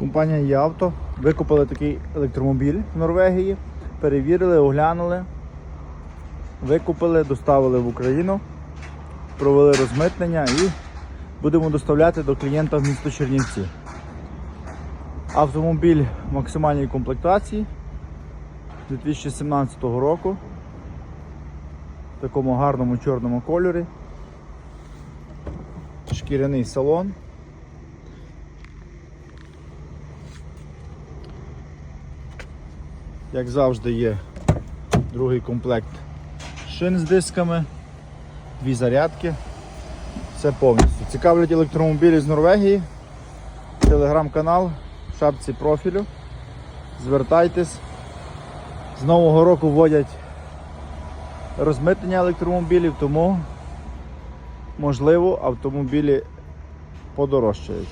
Компанія ЄАвто викупили такий електромобіль в Норвегії, перевірили, оглянули, викупили, доставили в Україну, провели розмитнення і будемо доставляти до клієнта в місто Чернівці. Автомобіль в максимальній комплектації 2017 року в такому гарному чорному кольорі. Шкіряний салон. Як завжди, є другий комплект шин з дисками, дві зарядки. Все повністю. Цікавлять електромобілі з Норвегії. Телеграм-канал в шапці профілю. Звертайтесь. З Нового року вводять розмитнення електромобілів, тому можливо автомобілі подорожчають.